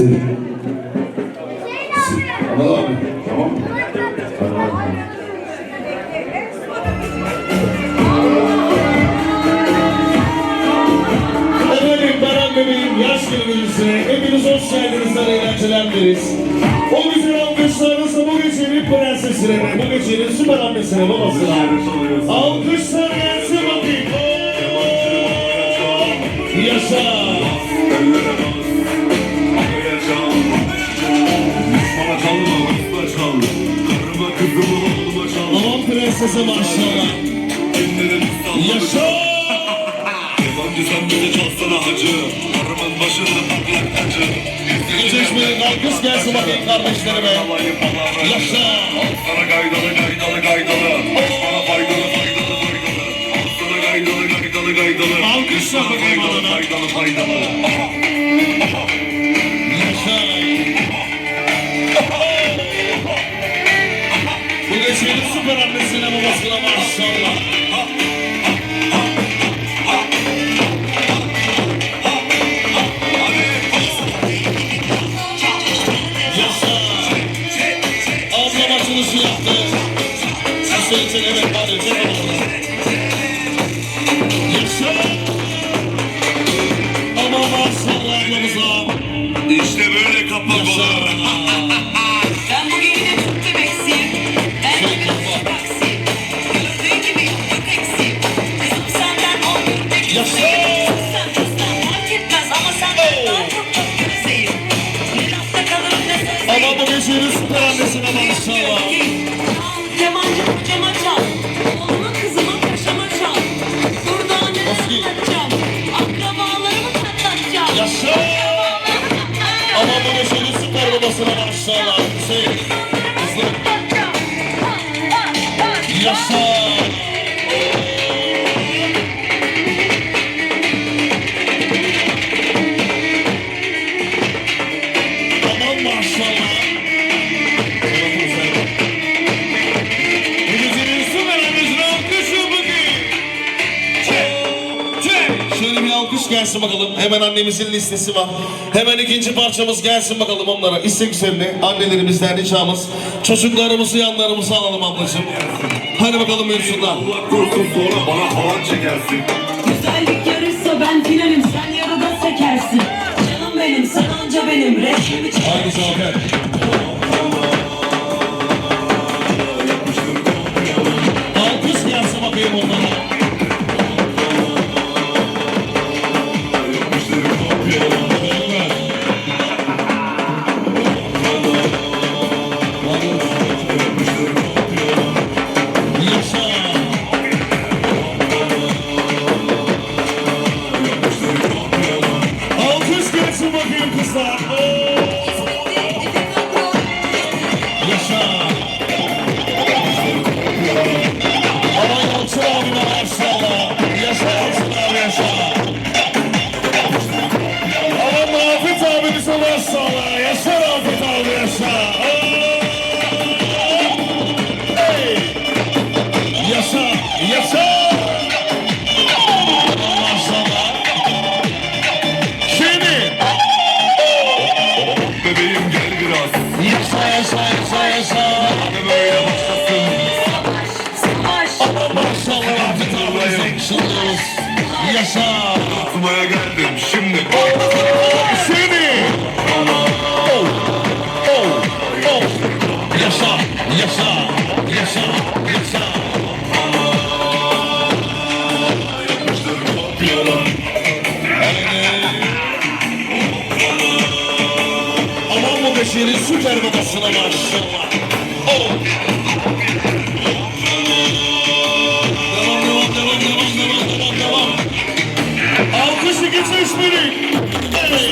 Sil. Sil. Ama abi. Tamam mı? Efendim Baran Bebeğim yaş günümüzde hepiniz hoş geldiniz sana eğlenceler dileriz. O güzel alkışlarınızla bu gecenin prensesine bu gecenin süper annesine babasına alkışlar gelsin bakayım. Yaşa! Prensese maşallah. Yaşa! Yabancı sen beni çalsana hacı Karımın başında patlak tacı Geceşmenin alkış gelsin bakayım kardeşlerime. Yaşa! Sana gaydalı gaydalı gaydalı Bana faydalı faydalı faydalı Sana gaydalı gaydalı gaydalı Alkış yap bakayım Faydalı adına. faydalı faydalı Gecenin süper annesine babasına maşallah. Yaşa! Ablam açılışı yaptı. Hüseyin. Yaşa! Ama maşallah ablamıza. İşte böyle kapak olur Ama bu gecenin süper annesine maşallah. Kemancı kocama çal. Oğluma kızıma paşama çal. Burada annene anlatacağım. Akrabalarımı katlatacağım. Yaşa! Ama bu gecenin süper babasına maşallah. Hüseyin. Hızlı. Yaşa! Gelsin bakalım. Hemen annemizin listesi var. Hemen ikinci parçamız gelsin bakalım onlara. İstek üzerine annelerimizden ricamız. Çocuklarımızı yanlarımıza alalım ablacığım. Hadi bakalım buyursunlar. Allah korusun sonra bana havan çekersin Güzellik benim sen anca benim resmimi çek. Haydi Zafer. Gelsin bakayım kızlar. Yaşa! Aman Yalçın abime maşallah. Yaşa Yalçın abi yaşa. Aman Rafet abimize maşallah. Yaşa Rafet abi yaşa. Yaşa yaşa yaşa yaşa. Ne böyle başlasın. Aman maşallah abimize alkışlıyoruz. Yaşa! Tutmaya geldim şimdi Seni! Oh! Oh! Oh! Yaşa! Yaşa! Yaşa! Yaşa! Beşerin süper babasına maşallah. Oh!